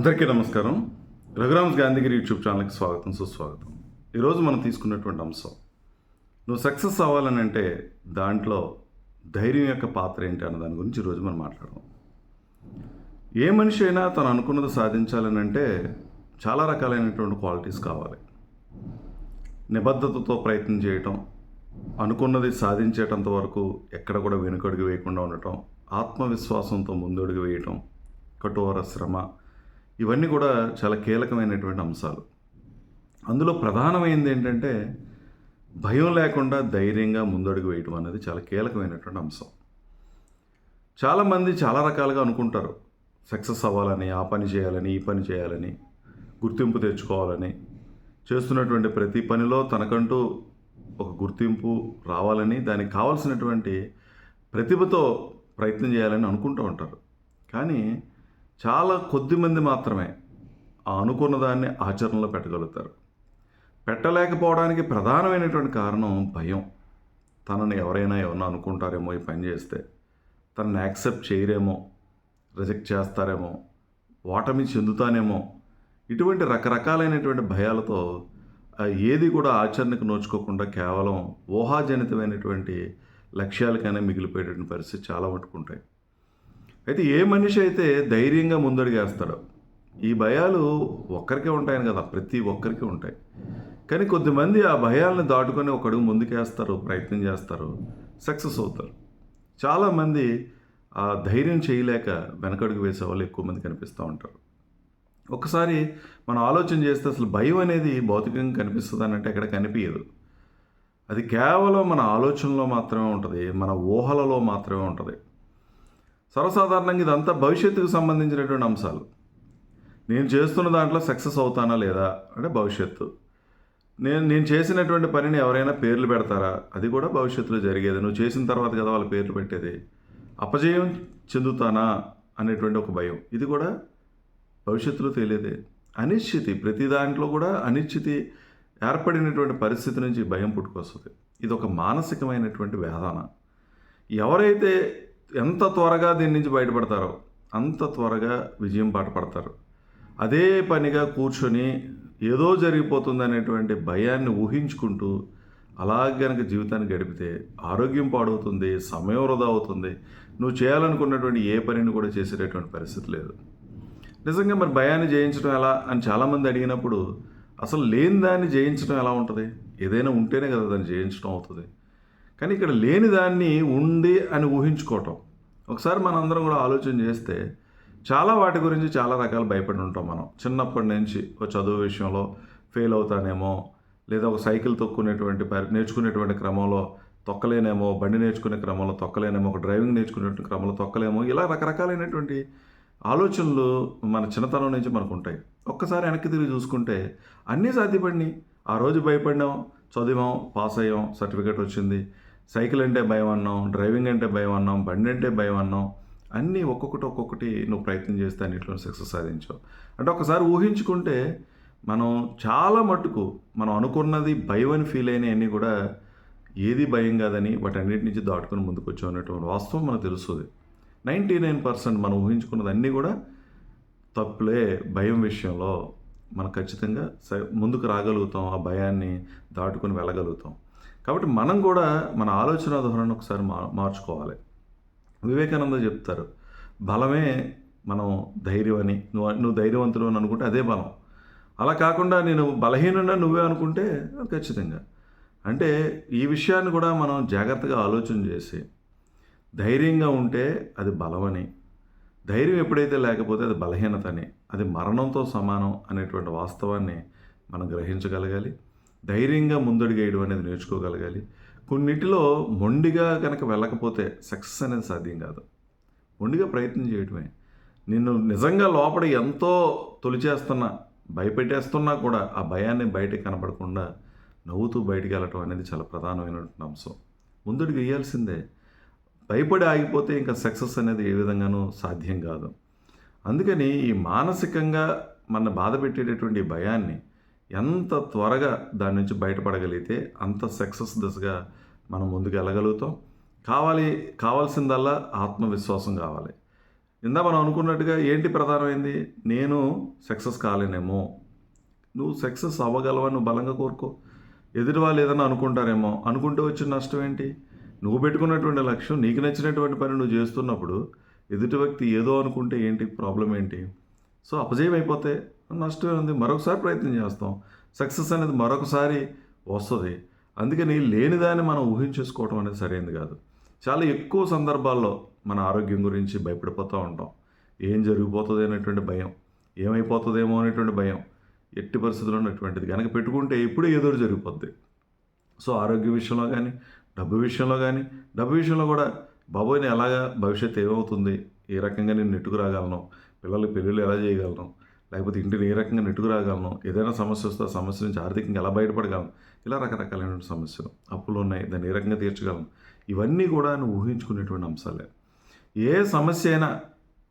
అందరికీ నమస్కారం. రఘురామ్స్ గాంధీగిరి యూట్యూబ్ ఛానల్కి స్వాగతం సుస్వాగతం. ఈరోజు మనం తీసుకున్నటువంటి అంశం నువ్వు సక్సెస్ అవ్వాలని అంటే దాంట్లో ధైర్యం యొక్క పాత్ర ఏంటి అన్న దాని గురించి ఈరోజు మనం మాట్లాడదాం. ఏ మనిషి అయినా తను అనుకున్నది సాధించాలని అంటే చాలా రకాలైనటువంటి క్వాలిటీస్ కావాలి. నిబద్ధతతో ప్రయత్నం చేయటం అనుకున్నది సాధించేటంత వరకు ఎక్కడ కూడా వెనుకడుగు వేయకుండా ఉండటం ఆత్మవిశ్వాసంతో ముందడుగు వేయటం కఠోర శ్రమ ఇవన్నీ కూడా చాలా కీలకమైనటువంటి అంశాలు. అందులో ప్రధానమైనది ఏంటంటే భయం లేకుండా ధైర్యంగా ముందడుగు వేయటం అనేది చాలా కీలకమైనటువంటి అంశం. చాలామంది చాలా రకాలుగా అనుకుంటారు సక్సెస్ అవ్వాలని ఆ పని చేయాలని ఈ పని చేయాలని గుర్తింపు తెచ్చుకోవాలని. చేస్తున్నటువంటి ప్రతి పనిలో తనకంటూ ఒక గుర్తింపు రావాలని దానికి కావాల్సినటువంటి ప్రతిభతో ప్రయత్నం చేయాలని అనుకుంటూ ఉంటారు. కానీ చాలా కొద్ది మంది మాత్రమే ఆ అనుకున్న దాన్ని ఆచరణలో పెట్టగలుగుతారు. పెట్టలేకపోవడానికి ప్రధానమైనటువంటి కారణం భయం. తనని ఎవరైనా ఏమన్నా అనుకుంటారేమో ఈ పని చేస్తే తనని యాక్సెప్ట్ చేయరేమో రిజెక్ట్ చేస్తారేమో ఓటమి చెందుతానేమో ఇటువంటి రకరకాలైనటువంటి భయాలతో ఏది కూడా ఆచరణకు నోచుకోకుండా కేవలం ఊహాజనితమైనటువంటి లక్ష్యాలకైనా మిగిలిపోయేటువంటి పరిస్థితి చాలా మట్టుకుంటాయి అయితే ఏ మనిషి అయితే ధైర్యంగా ముందడుగేస్తాడో ఈ భయాలు ఒక్కరికే ఉంటాయని కదా ప్రతి ఒక్కరికి ఉంటాయి. కానీ కొద్దిమంది ఆ భయాలను దాటుకొని ఒక అడుగు ముందుకేస్తారు ప్రయత్నం చేస్తారు సక్సెస్ అవుతారు. చాలామంది ఆ ధైర్యం చేయలేక వెనకడుగు వేసే వాళ్ళు ఎక్కువ మంది కనిపిస్తూ ఉంటారు. ఒకసారి మనం ఆలోచన చేస్తే అసలు భయం అనేది భౌతికంగా కనిపిస్తుంది అనంటే ఎక్కడ కనిపించదు అది కేవలం మన ఆలోచనలో మాత్రమే ఉంటుంది మన ఊహలలో మాత్రమే ఉంటుంది. సర్వసాధారణంగా ఇదంతా భవిష్యత్తుకు సంబంధించినటువంటి అంశాలు. నేను చేస్తున్న దాంట్లో సక్సెస్ అవుతానా లేదా అంటే భవిష్యత్తు. నేను నేను చేసినటువంటి పనిని ఎవరైనా పేర్లు పెడతారా? అది కూడా భవిష్యత్తులో జరిగేది. నువ్వు చేసిన తర్వాత కదా వాళ్ళ పేర్లు పెట్టేది. అపజయం చెందుతానా అనేటువంటి ఒక భయం. ఇది కూడా భవిష్యత్తులో తెలియదే. అనిశ్చితి ప్రతి దాంట్లో కూడా అనిశ్చితి ఏర్పడినటువంటి పరిస్థితి నుంచి భయం పుట్టుకొస్తుంది. ఇది ఒక మానసికమైనటువంటి వేదన. ఎవరైతే ఎంత త్వరగా దీని నుంచి బయటపడతారో అంత త్వరగా విజయం పాట పడతారు. అదే పనిగా కూర్చొని ఏదో జరిగిపోతుంది అనేటువంటి భయాన్ని ఊహించుకుంటూ అలాగే కనుక జీవితాన్ని గడిపితే ఆరోగ్యం పాడవుతుంది సమయం వృధా అవుతుంది. నువ్వు చేయాలనుకున్నటువంటి ఏ పనిని కూడా చేసేటటువంటి పరిస్థితి లేదు. నిజంగా మరి భయాన్ని జయించడం ఎలా అని చాలామంది అడిగినప్పుడు అసలు లేని దాన్ని జయించడం ఎలా ఉంటుంది? ఏదైనా ఉంటేనే కదా దాన్ని జయించడం అవుతుంది. కానీ ఇక్కడ లేని దాన్ని ఉంది అని ఊహించుకోవటం. ఒకసారి మనందరం కూడా ఆలోచన చేస్తే చాలా వాటి గురించి చాలా రకాలు భయపడి ఉంటాం మనం. చిన్నప్పటి నుంచి ఒక చదువు విషయంలో ఫెయిల్ అవుతానేమో లేదా ఒక సైకిల్ తొక్కునేటువంటి నేర్చుకునేటువంటి క్రమంలో తొక్కలేనేమో బండి నేర్చుకునే క్రమంలో తొక్కలేనేమో ఒక డ్రైవింగ్ నేర్చుకునేటువంటి క్రమంలో తొక్కలేమో ఇలా రకరకాలైనటువంటి ఆలోచనలు మన చిన్నతనం నుంచి మనకు ఉంటాయి ఒక్కసారి వెనక్కి తిరిగి చూసుకుంటే అన్నీ సాధ్యపడినాయి. ఆ రోజు భయపడినాం చదివాం పాస్ అయ్యాం సర్టిఫికేట్ వచ్చింది. సైకిల్ అంటే భయం అన్నాం డ్రైవింగ్ అంటే భయం అన్నాం బండి అంటే భయం అన్నాం అన్నీ ఒక్కొక్కటి ఒక్కొక్కటి నువ్వు ప్రయత్నం చేస్తే అన్నింటిలో సక్సెస్ సాధించావు. అంటే ఒకసారి ఊహించుకుంటే మనం చాలా మటుకు మనం అనుకున్నది భయం అని ఫీల్ అయినవన్నీ కూడా ఏది భయం కాదని వాటన్నిటి నుంచి దాటుకుని ముందుకు వచ్చాం అనేటువంటి వాస్తవం మనకు తెలుస్తుంది. నైంటీ నైన్ పర్సెంట్ మనం ఊహించుకున్నది అన్నీ కూడా తప్పులే భయం విషయంలో మనం ఖచ్చితంగా ముందుకు రాగలుగుతాం ఆ భయాన్ని దాటుకొని వెళ్ళగలుగుతాం. కాబట్టి మనం కూడా మన ఆలోచన ధోరణి ఒకసారి మా మార్చుకోవాలి. వివేకానంద చెప్తారు బలమే మనం ధైర్యం అని నువ్వు నువ్వు ధైర్యవంతుడు అని అనుకుంటే అదే బలం. అలా కాకుండా నేను బలహీనంగా నువ్వే అనుకుంటే అది ఖచ్చితంగా. అంటే ఈ విషయాన్ని కూడా మనం జాగ్రత్తగా ఆలోచన చేసి ధైర్యంగా ఉంటే అది బలమని ధైర్యం ఎప్పుడైతే లేకపోతే అది బలహీనతనే అది మరణంతో సమానం అనేటువంటి వాస్తవాన్ని మనం గ్రహించగలగాలి. ధైర్యంగా ముందడుగేయడం అనేది నేర్చుకోగలగాలి. కొన్నిటిలో మొండిగా కనుక వెళ్ళకపోతే సక్సెస్ అనేది సాధ్యం కాదు. మొండిగా ప్రయత్నం చేయడమే నిన్ను నిజంగా లోపల ఎంతో తొలిచేస్తున్నా భయపెట్టేస్తున్నా కూడా ఆ భయాన్ని బయటకు కనపడకుండా నవ్వుతూ బయటికి వెళ్ళటం అనేది చాలా ప్రధానమైనటువంటి అంశం. ముందడుగు వేయాల్సిందే. భయపడి ఆగిపోతే ఇంకా సక్సెస్ అనేది ఏ విధంగానూ సాధ్యం కాదు. అందుకని ఈ మానసికంగా మన బాధ పెట్టేటటువంటి భయాన్ని ఎంత త్వరగా దాని నుంచి బయటపడగలిగితే అంత సక్సెస్ దిశగా మనం ముందుకు వెళ్ళగలుగుతాం. కావాలి కావాల్సిందల్లా ఆత్మవిశ్వాసం కావాలి. ఇందా మనం అనుకున్నట్టుగా ఏంటి ప్రధానమైంది? నేను సక్సెస్ కాలేనేమో. నువ్వు సక్సెస్ అవ్వగలవా నువ్వు బలంగా కోరుకో. ఎదుటి వాళ్ళు ఏదైనా అనుకుంటారేమో. అనుకుంటే వచ్చిన నష్టం ఏంటి? నువ్వు పెట్టుకున్నటువంటి లక్ష్యం నీకు నచ్చినటువంటి పని నువ్వు చేస్తున్నప్పుడు ఎదుటి వ్యక్తి ఏదో అనుకుంటే ఏంటి? ప్రాబ్లం ఏంటి? సో అపజయం అయిపోతే నష్టమే ఉంది. మరొకసారి ప్రయత్నం చేస్తాం. సక్సెస్ అనేది మరొకసారి వస్తుంది. అందుకని లేనిదాన్ని మనం ఊహించేసుకోవడం అనేది సరైనది కాదు. చాలా ఎక్కువ సందర్భాల్లో మన ఆరోగ్యం గురించి భయపడిపోతూ ఉంటాం. ఏం జరిగిపోతుంది అనేటువంటి భయం. ఏమైపోతుందేమో అనేటువంటి భయం. ఎట్టి పరిస్థితుల్లో ఉన్నటువంటిది కనుక పెట్టుకుంటే ఎప్పుడూ ఏదో జరిగిపోద్ది. సో ఆరోగ్య విషయంలో కానీ డబ్బు విషయంలో కానీ డబ్బు విషయంలో కూడా బాబోయ్ని ఎలాగా భవిష్యత్తు ఏమవుతుంది? ఏ రకంగా నేను నెట్టుకు రాగలను పిల్లలకి పెళ్ళిళ్ళు ఎలా చేయగలను? లేకపోతే ఇంటిని ఏ రకంగా నెట్టుకు రాగలను ఏదైనా సమస్య వస్తే ఆ సమస్య నుంచి ఆర్థికంగా ఎలా బయటపడగలను? ఇలా రకరకాలైనటువంటి సమస్యలు అప్పులు ఉన్నాయి. దాన్ని ఏ రకంగా తీర్చగలను? ఇవన్నీ కూడా నువ్వు ఊహించుకునేటువంటి అంశాలే. ఏ సమస్య అయినా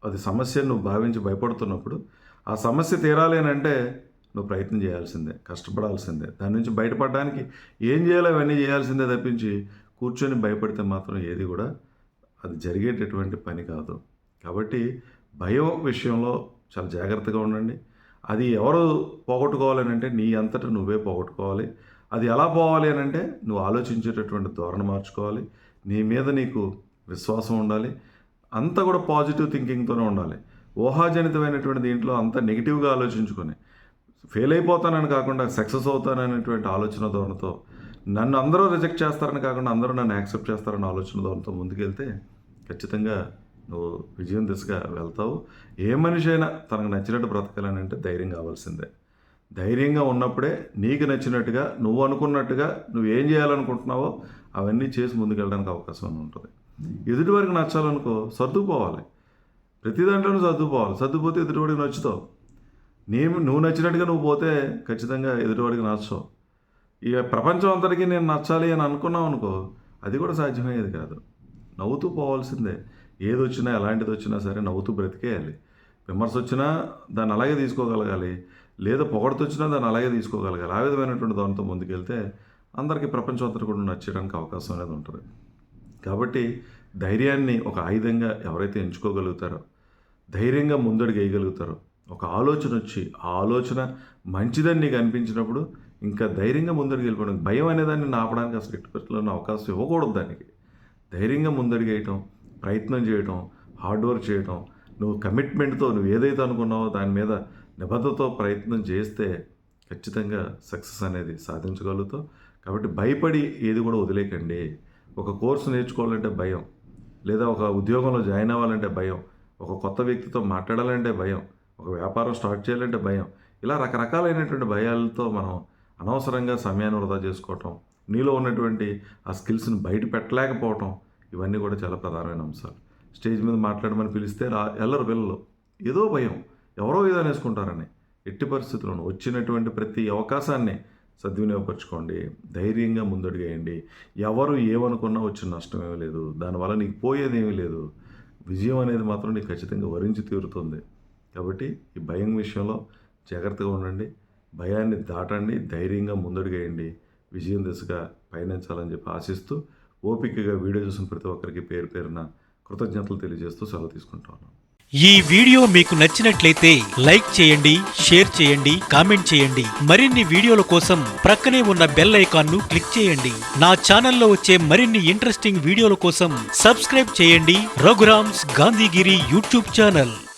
అది సమస్య నువ్వు భావించి భయపడుతున్నప్పుడు ఆ సమస్య తీరాలి అని అంటే నువ్వు ప్రయత్నం చేయాల్సిందే కష్టపడాల్సిందే. దాని నుంచి బయటపడడానికి ఏం చేయాలో అవన్నీ చేయాల్సిందే తప్పించి కూర్చొని భయపడితే మాత్రం ఏది కూడా అది జరిగేటటువంటి పని కాదు. కాబట్టి భయం విషయంలో చాలా జాగ్రత్తగా ఉండండి. అది ఎవరు పోగొట్టుకోవాలని అంటే నీ అంతటా నువ్వే పోగొట్టుకోవాలి. అది ఎలా పోవాలి అని అంటే నువ్వు ఆలోచించేటటువంటి ధోరణి మార్చుకోవాలి. నీ మీద నీకు విశ్వాసం ఉండాలి. అంతా కూడా పాజిటివ్ థింకింగ్తోనే ఉండాలి. ఊహాజనితమైనటువంటి దీంట్లో అంత నెగిటివ్గా ఆలోచించుకొని ఫెయిల్ అయిపోతానని కాకుండా సక్సెస్ అవుతాననేటువంటి ఆలోచన ధోరణితో నన్ను అందరూ రిజెక్ట్ చేస్తారని కాకుండా అందరూ నన్ను యాక్సెప్ట్ చేస్తారని ఆలోచన ధోరణితో ముందుకెళ్తే ఖచ్చితంగా నువ్వు విజయం దిశగా వెళ్తావు. ఏ మనిషి అయినా తనకు నచ్చినట్టు బ్రతకాలని అంటే ధైర్యం కావాల్సిందే. ధైర్యంగా ఉన్నప్పుడే నీకు నచ్చినట్టుగా నువ్వు అనుకున్నట్టుగా నువ్వు ఏం చేయాలనుకుంటున్నావో అవన్నీ చేసి ముందుకెళ్ళడానికి అవకాశం ఉంటుంది. ఎదుటి వరకు నచ్చాలనుకో సర్దుకుపోవాలి. ప్రతి దాంట్లోనూ సర్దుకుపోవాలి. సర్దుపోతే ఎదుటివాడికి నచ్చుతావు. నేను నువ్వు నచ్చినట్టుగా నువ్వు పోతే ఖచ్చితంగా ఎదుటివాడికి నచ్చవు. ఇక ప్రపంచం అంతటికీ నేను నచ్చాలి అని అనుకున్నావు అనుకో అది కూడా సాధ్యమయ్యేది కాదు. నవ్వుతూ పోవాల్సిందే. ఏది వచ్చినా ఎలాంటిది వచ్చినా సరే నవ్వుతూ బ్రతికేయాలి. విమర్శ వచ్చినా దాన్ని అలాగే తీసుకోగలగాలి. లేదా పొగడతొచ్చినా దాన్ని అలాగే తీసుకోగలగాలి. ఆ విధమైనటువంటి దానితో ముందుకెళ్తే అందరికీ ప్రపంచం అంతా కూడా నచ్చడానికి అవకాశం అనేది ఉంటుంది. కాబట్టి ధైర్యాన్ని ఒక ఆయుధంగా ఎవరైతే ఎంచుకోగలుగుతారో ధైర్యంగా ముందడుగు వేయగలుగుతారో ఒక ఆలోచన వచ్చి ఆ ఆలోచన మంచిదని నీకు అనిపించినప్పుడు ఇంకా ధైర్యంగా ముందరికి వెళ్ళిపోవడం భయం అనేదాన్ని నాపడానికి అసలు ఎట్టి పరిస్థితుల్లో అవకాశం ఇవ్వకూడదు దానికి. ధైర్యంగా ముందడిగేయటం వేయటం ప్రయత్నం చేయటం హార్డ్ వర్క్ చేయటం నువ్వు కమిట్మెంట్తో నువ్వు ఏదైతే అనుకున్నావో దాని మీద నిబద్ధతో ప్రయత్నం చేస్తే ఖచ్చితంగా సక్సెస్ అనేది సాధించగలుగుతావు. కాబట్టి భయపడి ఏది కూడా వదిలేకండి. ఒక కోర్సు నేర్చుకోవాలంటే భయం లేదా ఒక ఉద్యోగంలో జాయిన్ అవ్వాలంటే భయం ఒక కొత్త వ్యక్తితో మాట్లాడాలంటే భయం ఒక వ్యాపారం స్టార్ట్ చేయాలంటే భయం. ఇలా రకరకాలైనటువంటి భయాలతో మనం అనవసరంగా సమయాన్ని వృధా చేసుకోవటం నీలో ఉన్నటువంటి ఆ స్కిల్స్ని బయట పెట్టలేకపోవటం ఇవన్నీ కూడా చాలా ప్రధానమైన అంశాలు. స్టేజ్ మీద మాట్లాడమని పిలిస్తే రా ఎల్లరు పిల్లలు. ఏదో భయం. ఎవరో ఏదో అనేసుకుంటారని. ఎట్టి పరిస్థితుల్లోనూ వచ్చినటువంటి ప్రతి అవకాశాన్ని సద్వినియోగపరచుకోండి. ధైర్యంగా ముందడుగేయండి. ఎవరు ఏమనుకున్నా వచ్చిన నష్టం ఏమీ లేదు. దానివల్ల నీకు పోయేది ఏమీ లేదు. విజయం అనేది మాత్రం నీకు ఖచ్చితంగా వరించి తీరుతుంది. కాబట్టి ఈ భయం విషయంలో జాగ్రత్తగా ఉండండి. భయాన్ని దాటండి. ధైర్యంగా ముందడుగేయండి. విజయం దిశగా పయనించాలని చెప్పి ఆశిస్తూ ఓపికగా వీడియో చూసిన ప్రతి ఒక్కరికి పేరు పేరున కృతజ్ఞతలు తెలియజేస్తూ సెలవు తీసుకుంటాను ఈ వీడియో మీకు నచ్చినట్లయితే లైక్ చేయండి షేర్ చేయండి కామెంట్ చేయండి. మరిన్ని వీడియోల కోసం ప్రక్కనే ఉన్న బెల్ ఐకాన్ను క్లిక్ చేయండి. నా ఛానల్లో వచ్చే మరిన్ని ఇంట్రెస్టింగ్ వీడియోల కోసం సబ్స్క్రైబ్ చేయండి. రఘురామ్స్ గాంధీగిరి యూట్యూబ్ ఛానల్.